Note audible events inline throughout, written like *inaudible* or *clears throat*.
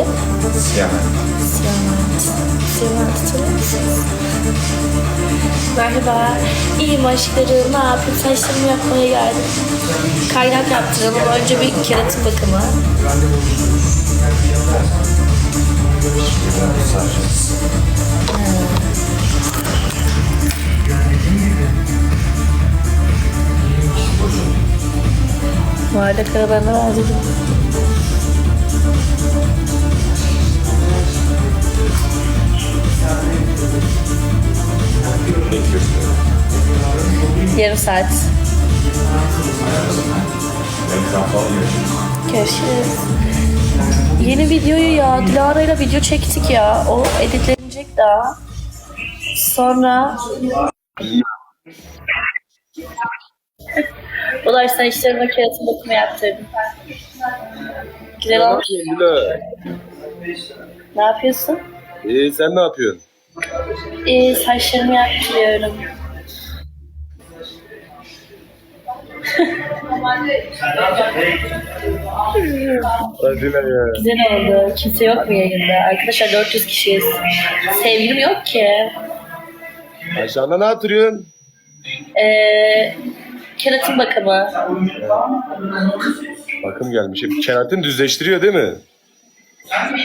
neydi? Musunuz? Merhaba. İyiyim aşklarım. Ne yapayım? Saçlarımı yapmaya geldim. Kaynak yaptıralım. Önce bir keratin bakımı. Varda karavanı harcadım. Yarım saat. Görüşürüz. Yeni videoyu ya Dilara'yla video çektik ya. O editlenecek daha. Sonra Olay saçlarıma keratin bakımı yaptırdım. Güzel olmuş. Ne yapıyorsun? Ee, sen ne yapıyorsun? Ee, saçlarımı yaptırıyorum. Lan ya. Güzel oldu. Kimse yok mu yayında? Arkadaşlar 400 kişiyiz. Sevgilim yok ki. Aşağıda ne yaptırıyorsun? Ee, keratin bakımı. Bakım gelmiş. Keratin düzleştiriyor değil mi?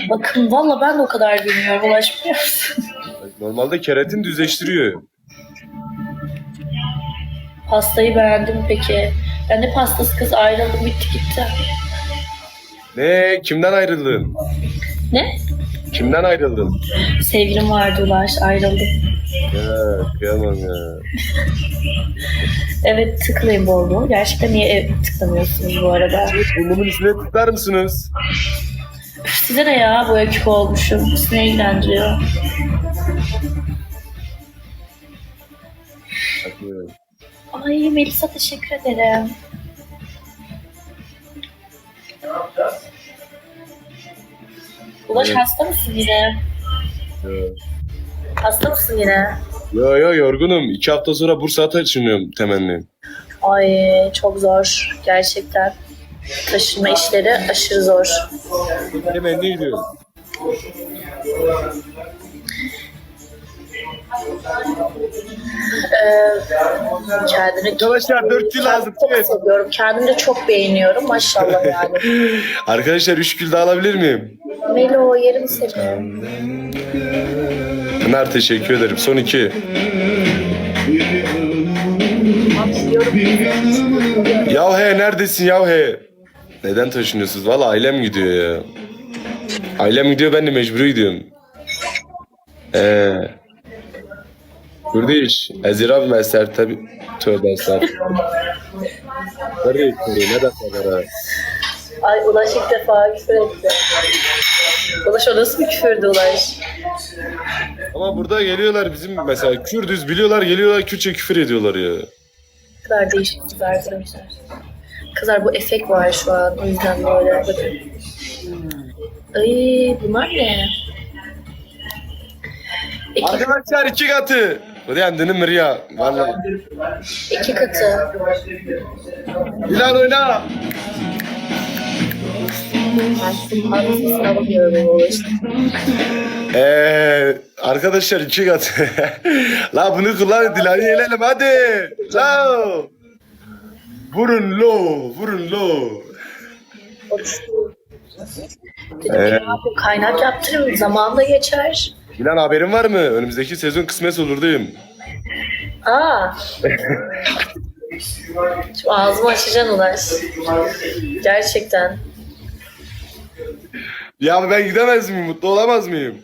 Bakın valla ben de o kadar bilmiyorum. Ulaşmıyor musun? Normalde keratin düzleştiriyor. Pastayı beğendim peki. Ben de pastası kız ayrıldım bitti gitti. Ne? Kimden ayrıldın? Ne? Kimden ayrıldın? Sevgilim vardı Ulaş ayrıldım. Ya kıyamam ya. *laughs* Evet tıklayın bol bol. Gerçekten niye ev tıklamıyorsunuz bu arada? Burnumun üstüne tıklar mısınız? Üf, Size ne ya bu ekip olmuşum. Sizi ne ilgilendiriyor? Bakıyorum. Ay Melisa teşekkür ederim. Ulaş Evet. hasta mısın yine? Ya. Hasta mısın yine? Yo yo yorgunum. İki hafta sonra Bursa'ya taşınıyorum temenni. Ay çok zor gerçekten. Taşınma işleri aşırı zor. Temenni gidiyorum. Ee, kendini Arkadaşlar 4 yıl lazım. çok Evet. seviyorum. Kendimi de çok beğeniyorum maşallah yani. *laughs* Arkadaşlar 3 gül daha alabilir miyim? Melo yerim seni. Pınar teşekkür ederim. Son iki. Yav he neredesin yav he? Neden taşınıyorsunuz? Valla ailem gidiyor ya. Ailem gidiyor ben de mecburi gidiyorum. Eee. Ezir abi meser tabi. Tövbe estağfurullah. Gidiyor? Ne dakika ha? Ay Ulaş ilk defa küfür etti. Ulaş o nasıl bir küfürdü Ulaş? Ama burada geliyorlar bizim mesela Kürdüz biliyorlar geliyorlar Kürtçe küfür ediyorlar ya. Ne kadar değişik kızlar arkadaşlar. Kızlar bu efekt var şu an o yüzden böyle bakın. Ay bunlar ne? İki, Arkadaşlar iki katı. Bu yandım Riya. Vallahi. iki katı. Bilal oyna. Eee Ee, arkadaşlar iki katı. *laughs* La bunu kullan Dilan'ı yenelim hadi. La. Vurun lo, vurun lo. Dedim Ee? ya bu kaynak yaptırayım zamanında geçer. Dilan haberin var mı? Önümüzdeki sezon kısmet olur değil? Aa. Şu ağzımı açacaksın Ulaş. Gerçekten. Ya ben gidemez miyim? Mutlu olamaz mıyım?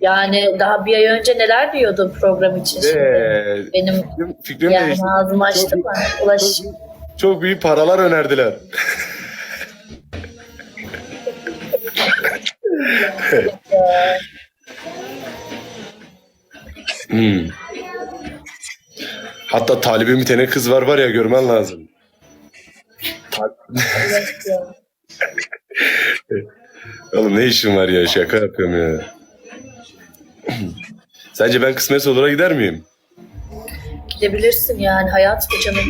Yani daha bir ay önce neler diyordun program için şimdi? Eee Benim fikrim, fikrim yani değişti. ağzımı açtım mı? Ulaş. Çok büyük paralar önerdiler. *laughs* Hmm. Hatta talibim bir tane kız var var ya görmen lazım. *laughs* Oğlum ne işin var ya şaka yapıyorum ya. *clears throat* Sence ben kısmet olarak gider miyim? Gidebilirsin yani hayat bu canım.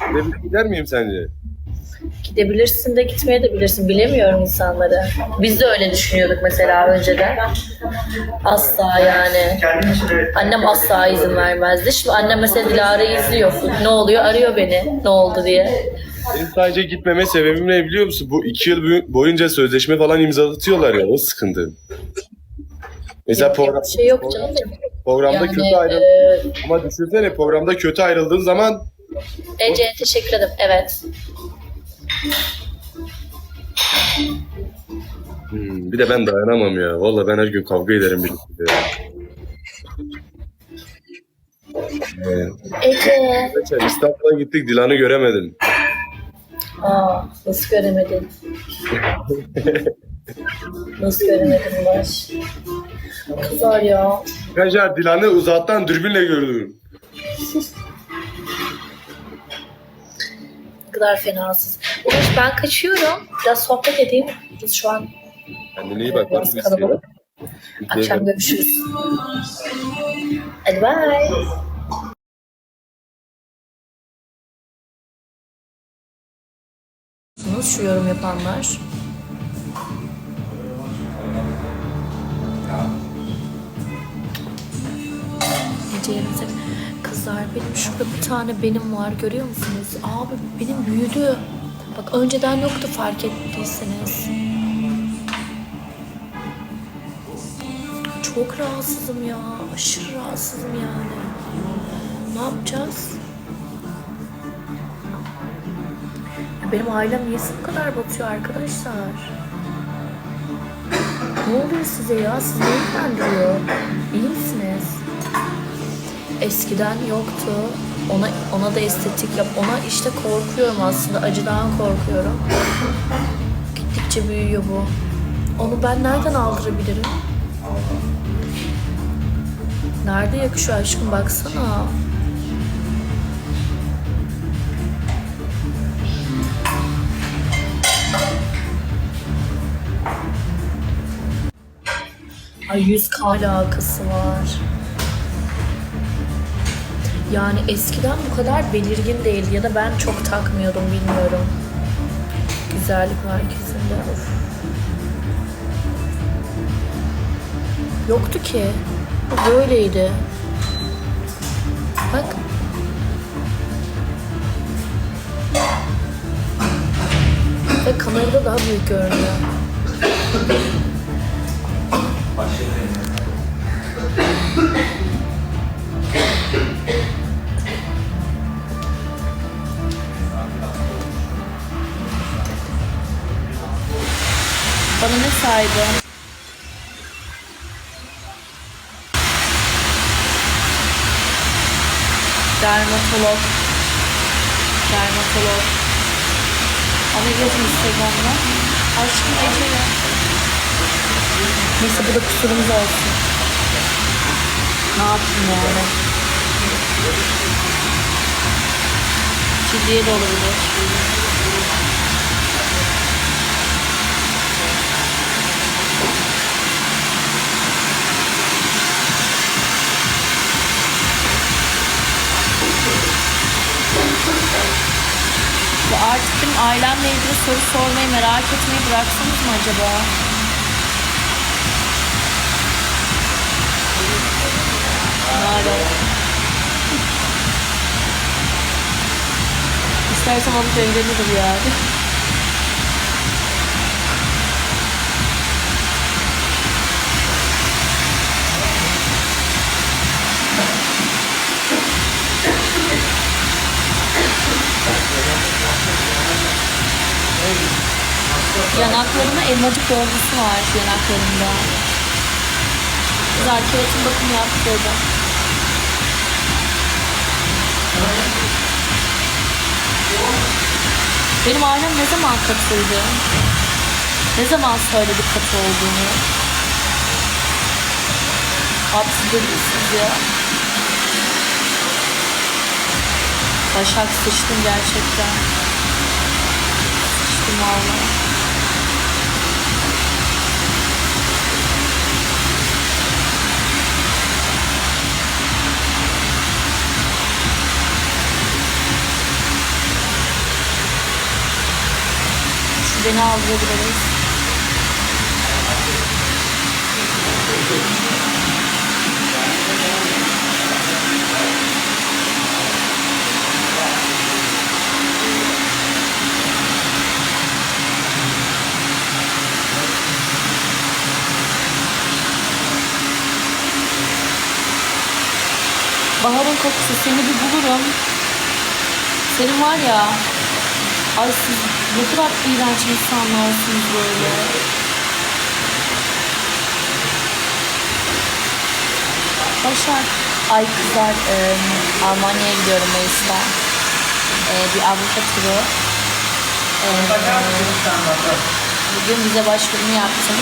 Gider- Gider miyim sence? Gidebilirsin de gitmeye de bilirsin. Bilemiyorum insanları. Biz de öyle düşünüyorduk mesela önceden. Asla yani. Annem asla izin vermezdi. Şimdi annem mesela Dilara'yı izliyor. Ne oluyor? Arıyor beni. Ne oldu diye. Benim sadece gitmeme sebebim ne biliyor musun? Bu iki yıl boyu- boyunca sözleşme falan imzalatıyorlar ya. O sıkıntı. Mesela Yok, program, şey yok canım. programda Yani, kötü ayrıl e, ama düşünsene programda kötü ayrıldığın zaman Ece'ye teşekkür ederim. Evet. Hmm, bir de ben dayanamam ya. Vallahi ben her gün kavga ederim birlikte. Ee, Ece. Arkadaşlar İstanbul'a gittik Dilan'ı göremedim. Aa, nasıl göremedin? nasıl göremedin Ulaş? Kızar ya. Arkadaşlar Dilan'ı uzaktan dürbünle gördüm. *laughs* Ne kadar fenasız. Ulaş ben kaçıyorum. Biraz sohbet edeyim. Biz şu an Kendine iyi bak. biraz Var kalabalık. Akşam görüşürüz. Hadi bye. Şu yorum yapanlar? Ece yerimize kızlar benim şurada bir tane benim var görüyor musunuz? Abi benim büyüdü. Bak önceden yoktu fark ettiyseniz. Çok rahatsızım ya. Aşırı rahatsızım yani. Ne yapacağız? Ya benim ailem niye bu kadar batıyor arkadaşlar? Ne oluyor size ya? Sizi ne ilgilendiriyor? İyi misiniz? Eskiden yoktu. Ona ona da estetik yap. Ona işte korkuyorum aslında. Acıdan korkuyorum. Gittikçe büyüyor bu. Onu ben nereden aldırabilirim? Nerede yakışıyor aşkım baksana. Ay yüz alakası var. Yani eskiden bu kadar belirgin değildi ya da ben çok takmıyordum bilmiyorum. Güzellik merkezinde. Of. Yoktu ki. Bu böyleydi. Bak. Ve kamerada daha büyük görünüyor. Bana ne saydı? Dermatolog. Dermatolog. Ama yazın Instagram'da. Aşkım Ece ya. Neyse bu da kusurumuz olsun. Ne yapayım yani? Ciddiye de olabilir. Bu artık benim ailemle ilgili soru sormayı merak etmeyi bıraksanız mı acaba? Ne alaka? İstersem alıp evlenirim yani. Yanaklarıma elmacık dolgusu var yanaklarımda. Güzel keratin bakımı yaptırdım. Benim ailem ne zaman katıldı? Ne zaman söyledi katı olduğunu? Abi siz de ya. Başak sıçtım gerçekten. Sıçtım valla. Beni aldırabiliriz. Baharın kokusu seni bir bulurum. Senin var ya ay siz ne kadar iğrenç insanlarsınız böyle. Başak. Ay kızlar e, Almanya'ya gidiyorum Mayıs'ta. E, bir Avrupa turu. E, bugün vize başvurumu yaptım.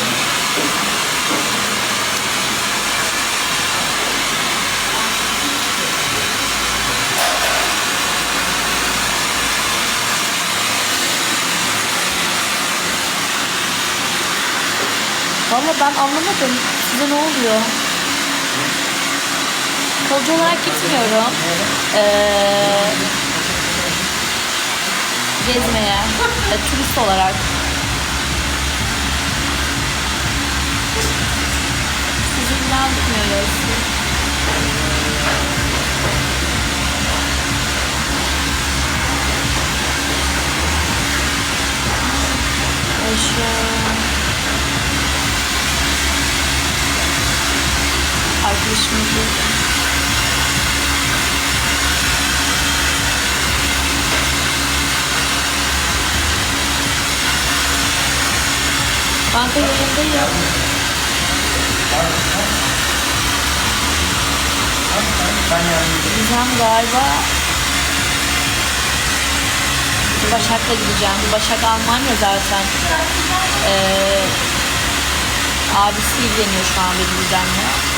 Valla ben anlamadım. Size ne oluyor? Kalıcı olarak gitmiyorum. Ee, gezmeye. E, turist olarak. Sizi ilgilendirmiyoruz. Eşya. Arkadaşımız burada. Kanka yayındayım. Gideceğim galiba. Başak'la gideceğim. Başak Almanya zaten. Ee, abisi ilgileniyor şu an benim vizemle.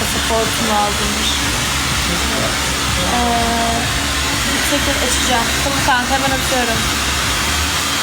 Pasaportum lazımmış. Ee, tekrar açacağım. Tamam kanka hemen atıyorum.